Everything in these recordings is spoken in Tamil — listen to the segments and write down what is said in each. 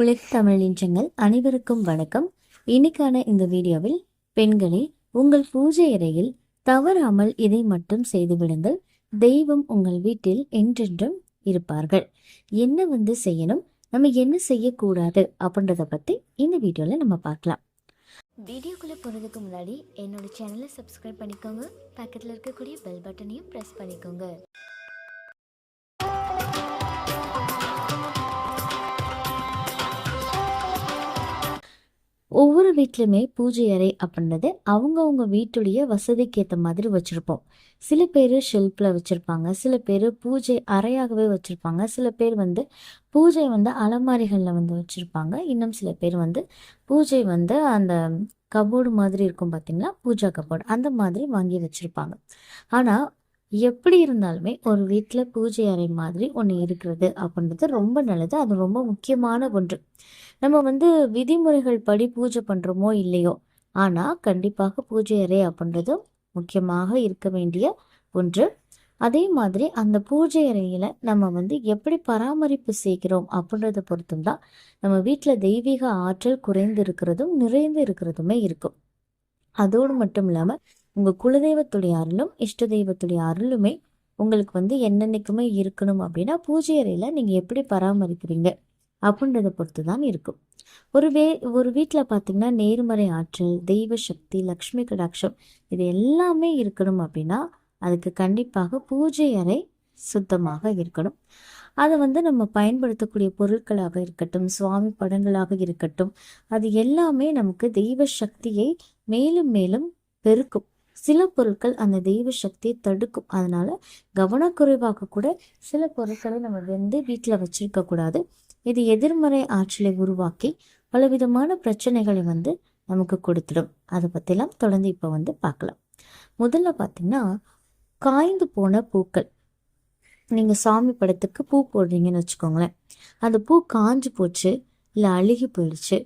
உலக தமிழ் நெஞ்சங்கள் அனைவருக்கும் வணக்கம். இன்னைக்கான இந்த வீடியோவில் பெண்களே உங்கள் பூஜை அறையில் தவறாமல் இதை மட்டும் செய்துவிடுங்கள் தெய்வம் உங்கள் வீட்டில் என்றென்றும் இருப்பார்கள். என்ன வந்து செய்யணும்? நம்ம என்ன செய்யக்கூடாது? அப்படின்றத பற்றி இந்த வீடியோவில் நம்ம பார்க்கலாம். வீடியோக்குள்ளே போகிறதுக்கு முன்னாடி என்னோட சேனலை சப்ஸ்கிரைப் பண்ணிக்கோங்க. பக்கத்தில் இருக்கக்கூடிய பெல் பட்டனையும் ப்ரெஸ் பண்ணிக்கோங்க. ஒவ்வொரு வீட்லையுமே பூஜை அறை அப்படின்றது அவங்கவுங்க வீட்டுடைய வசதிக்கு ஏற்ற மாதிரி வச்சுருப்போம். சில பேர் ஷெல்ஃபில் வச்சுருப்பாங்க சில பேர் பூஜை அறையாகவே வச்சுருப்பாங்க சில பேர் வந்து பூஜை வந்து அலமாரிகளில் வந்து வச்சுருப்பாங்க இன்னும் சில பேர் வந்து பூஜை வந்து அந்த கபோர்டு மாதிரி இருக்கும் பார்த்திங்கன்னா பூஜா கபோர்டு அந்த மாதிரி வாங்கி வச்சுருப்பாங்க. ஆனால் எப்படி இருந்தாலுமே ஒரு வீட்டில் பூஜை அறை மாதிரி ஒன்று இருக்கிறது அப்படின்றது ரொம்ப நல்லது அது ரொம்ப முக்கியமான ஒன்று. நம்ம வந்து விதிமுறைகள் படி பூஜை பண்ணுறோமோ இல்லையோ? ஆனால் கண்டிப்பாக பூஜை அறை அப்படின்றது முக்கியமாக இருக்க வேண்டிய ஒன்று. அதே மாதிரி அந்த பூஜை அறையில் நம்ம வந்து எப்படி பராமரிப்பு செய்கிறோம் அப்படின்றத பொறுத்தும் தான் நம்ம வீட்டில் தெய்வீக ஆற்றல் குறைந்து இருக்கிறதும் நிறைந்து இருக்கிறதுமே இருக்கும். அதோடு மட்டும் இல்லாமல் உங்கள் குலதெய்வத்துடைய அருளும் இஷ்ட தெய்வத்துடைய அருளுமே உங்களுக்கு வந்து என்னென்னைக்குமே இருக்கணும் அப்படின்னா பூஜை அறையில் நீங்கள் எப்படி பராமரிக்கிறீங்க? அப்படின்றத பொறுத்து தான் இருக்கும். ஒரு வே ஒரு வீட்டில் பார்த்தீங்கன்னா நேர்மறை ஆற்றல் தெய்வ சக்தி லக்ஷ்மி கடாட்சம் இது எல்லாமே இருக்கணும் அப்படின்னா அதுக்கு கண்டிப்பாக பூஜை அறை சுத்தமாக இருக்கணும். அதை வந்து நம்ம பயன்படுத்தக்கூடிய பொருட்களாக இருக்கட்டும் சுவாமி படங்களாக இருக்கட்டும் அது எல்லாமே நமக்கு தெய்வ சக்தியை மேலும் மேலும் பெருக்கும். சில பொருட்கள் அந்த தெய்வ சக்தியை தடுக்கும். அதனால கவனக்குறைவாக கூட சில பொருட்களை நம்ம வந்து வீட்டில் வச்சிருக்க கூடாது. இது எதிர்மறை ஆற்றலை உருவாக்கி பலவிதமான பிரச்சனைகளை வந்து நமக்கு கொடுத்துடும். அதை பற்றிலாம் தொடர்ந்து இப்போ வந்து பார்க்கலாம். முதல்ல பார்த்தீங்கன்னா காய்ந்து போன பூக்கள். நீங்கள் சாமி படத்துக்கு பூ போடுறீங்கன்னு வச்சுக்கோங்களேன். அந்த பூ காஞ்சு போச்சு இல்லை அழுகி போயிடுச்சு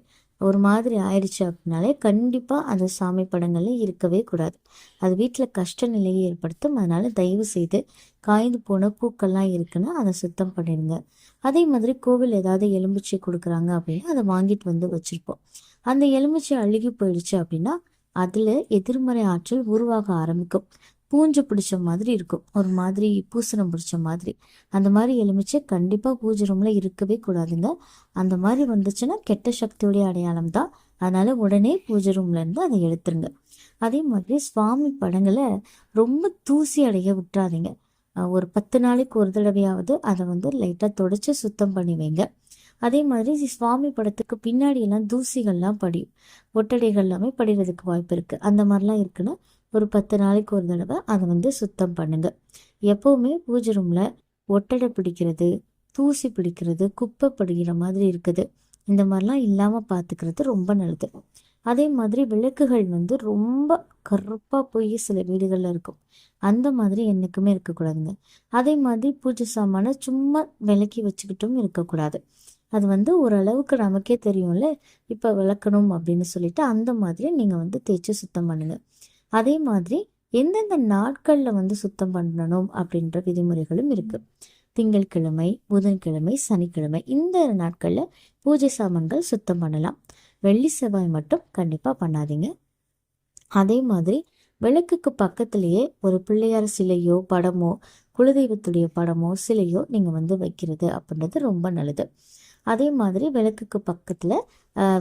ஒரு மாதிரி ஆயிடுச்சு அப்படின்னாலே கண்டிப்பாக அந்த சாமி படங்களில் இருக்கவே கூடாது. அது வீட்டில் கஷ்ட நிலையை ஏற்படுத்தும். அதனால் தயவு செய்து காய்ந்து போன பூக்கள்லாம் இருக்குன்னா அதை சுத்தம் பண்ணிடுங்க. அதே மாதிரி கோவில் ஏதாவது எலுமிச்சை கொடுக்குறாங்க அப்படின்னா அதை வாங்கிட்டு வந்து வச்சுருப்போம். அந்த எலுமிச்சை அழுகி போயிடுச்சு அப்படின்னா அதில் எதிர்மறை ஆற்றல் உருவாக ஆரம்பிக்கும். பூஞ்சை பிடிச்ச மாதிரி இருக்கும். ஒரு மாதிரி பூசணம் பிடிச்ச மாதிரி. அந்த மாதிரி எலுமிச்சை கண்டிப்பாக பூஜை ரூமில் இருக்கவே கூடாதுங்க. அந்த மாதிரி வந்துச்சுன்னா கெட்ட சக்தியுடைய அடையாளம் தான். அதனால் உடனே பூஜை ரூம்லேருந்து அதை எடுத்துருங்க. அதே மாதிரி சுவாமி படங்களை ரொம்ப தூசி அடைய விட்டுறாதீங்க. ஒரு பத்து நாளைக்கு ஒரு தடவையாவது அதை வந்து லைட்டாக தொடச்சி சுத்தம் பண்ணி வைங்க. அதே மாதிரி சுவாமி படத்துக்கு பின்னாடி எல்லாம் தூசிகள்லாம் படியும். ஒட்டடைகள் எல்லாமே படிகிறதுக்கு வாய்ப்பு இருக்குது அந்த மாதிரிலாம் இருக்குன்னா ஒரு பத்து நாளைக்கு ஒரு தடவை அதை வந்து சுத்தம் பண்ணுங்கள் எப்போவுமே பூஜை ரூமில் ஒட்டடை பிடிக்கிறது தூசி பிடிக்கிறது குப்பை பிடிக்கிற மாதிரி இருக்குது. இந்த மாதிரிலாம் இல்லாமல் பார்த்துக்கிறது ரொம்ப நல்லது. அதே மாதிரி விளக்குகள் வந்து ரொம்ப கருப்பாக போய் சில வீடுகளில் இருக்கும். அந்த மாதிரி என்றைக்குமே இருக்கக்கூடாதுங்க. அதே மாதிரி பூஜை சாமான சும்மா விளக்கி வச்சுக்கிட்டும் இருக்கக்கூடாது. அது வந்து ஓரளவுக்கு நமக்கே தெரியும்ல இப்போ விளக்கணும் அப்படின்னு சொல்லிட்டு அந்த மாதிரி நீங்கள் வந்து தேய்ச்சி சுத்தம் பண்ணுங்கள் அதே மாதிரி எந்தெந்த நாட்களில் வந்து சுத்தம் பண்ணணும் அப்படின்ற விதிமுறைகளும் இருக்குது திங்கட்கிழமை புதன்கிழமை சனிக்கிழமை இந்த நாட்களில் பூஜை சாமான்கள் சுத்தம் பண்ணலாம். வெள்ளி செவ்வாய் மட்டும் கண்டிப்பாக பண்ணாதீங்க. அதே மாதிரி விளக்குக்கு பக்கத்துலேயே ஒரு பிள்ளையார் சிலையோ படமோ குலதெய்வத்துடைய படமோ சிலையோ நீங்கள் வந்து வைக்கிறது அப்படின்றது ரொம்ப நல்லது. அதே மாதிரி விளக்குக்கு பக்கத்தில்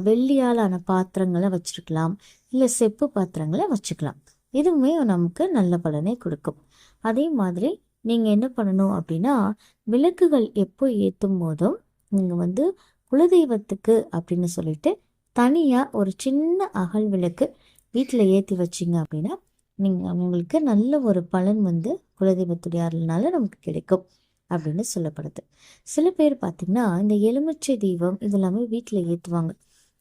வெள்ளியாலான பாத்திரங்களை வச்சுருக்கலாம். இல்லை செப்பு பாத்திரங்களை வச்சுக்கலாம். இதுவுமே நமக்கு நல்ல பலனை கொடுக்கும். அதே மாதிரி நீங்கள் என்ன பண்ணணும் அப்படின்னா விளக்குகள் எப்போ ஏற்றும் போதும் நீங்கள் வந்து குலதெய்வத்துக்கு அப்படின்னு சொல்லிட்டு தனியாக ஒரு சின்ன அகல் விளக்கு வீட்டில் ஏற்றி வச்சிங்க அப்படின்னா நீங்கள் உங்களுக்கு நல்ல ஒரு பலன் வந்து குலதெய்வத்துடைய அருள்னால நமக்கு கிடைக்கும். அப்படின்னு சொல்லப்படுது. சில பேர் பார்த்திங்கன்னா இந்த எலுமிச்சை தீபம் இதெல்லாமே வீட்டில் ஏற்றுவாங்க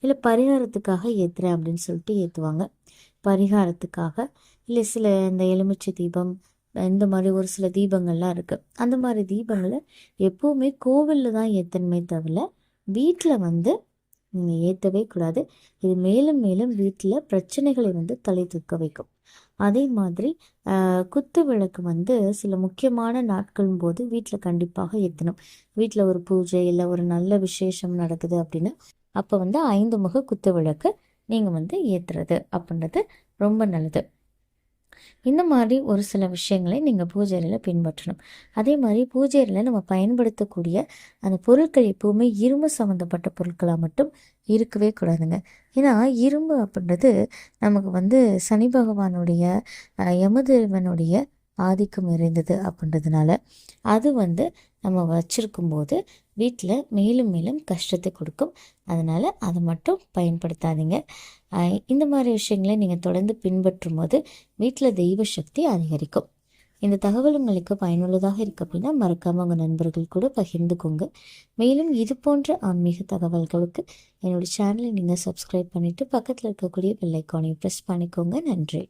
இல்லை பரிகாரத்துக்காக ஏற்றுறேன் அப்படின்னு சொல்லிட்டு ஏற்றுவாங்க பரிகாரத்துக்காக. இல்லை சில இந்த எலுமிச்சை தீபம் இந்த மாதிரி ஒரு சில தீபங்கள்லாம் இருக்குது அந்த மாதிரி தீபங்களை எப்போவுமே கோவிலில் தான் ஏற்றணுமே தவிர வீட்டில் வந்து நீங்கள் ஏற்றவே கூடாது. இது மேலும் மேலும் வீட்டில் பிரச்சனைகளை வந்து தலை தூக்க வைக்கும். அதே மாதிரி குத்து விளக்கு வந்து சில முக்கியமான நாட்களும் போது வீட்டில் கண்டிப்பாக ஏற்றணும் வீட்டில் ஒரு பூஜை இல்லை ஒரு நல்ல விசேஷம் நடக்குது அப்படின்னா அப்போ வந்து ஐந்து முக குத்து விளக்கு நீங்கள் வந்து ஏற்றுறது அப்படின்றது ரொம்ப நல்லது. இந்த மாதிரி ஒரு சில விஷயங்களை நீங்கள் பூஜை அறையில் பின்பற்றணும். அதே மாதிரி பூஜை அறையில் நம்ம பயன்படுத்தக்கூடிய அந்த பொருட்கள் எப்போவுமே இரும்பு சம்மந்தப்பட்ட பொருட்களாக மட்டும் இருக்கவே கூடாதுங்க. ஏன்னா இரும்பு அப்படின்றது நமக்கு வந்து சனி பகவானுடைய யமதேவனுடைய ஆதிக்கம் நிறைந்தது அப்படின்றதுனால அது வந்து நம்ம வச்சுருக்கும் போது வீட்டில் மேலும் மேலும் கஷ்டத்தை கொடுக்கும். அதனால் அதை மட்டும் பயன்படுத்தாதீங்க. இந்த மாதிரி விஷயங்களை நீங்கள் தொடர்ந்து பின்பற்றும் போது வீட்டில் தெய்வ சக்தி அதிகரிக்கும். இந்த தகவல் உங்களுக்கு பயனுள்ளதாக இருக்கு அப்படின்னா மறக்காமல் உங்கள் நண்பர்கள் கூட பகிர்ந்துக்கோங்க. மேலும் இது போன்ற ஆன்மீக தகவல்களுக்கு என்னோடய சேனலை நீங்கள் சப்ஸ்கிரைப் பண்ணிவிட்டு பக்கத்தில் இருக்கக்கூடிய பெல்லைக்கானையும் ப்ரெஸ் பண்ணிக்கோங்க. நன்றி.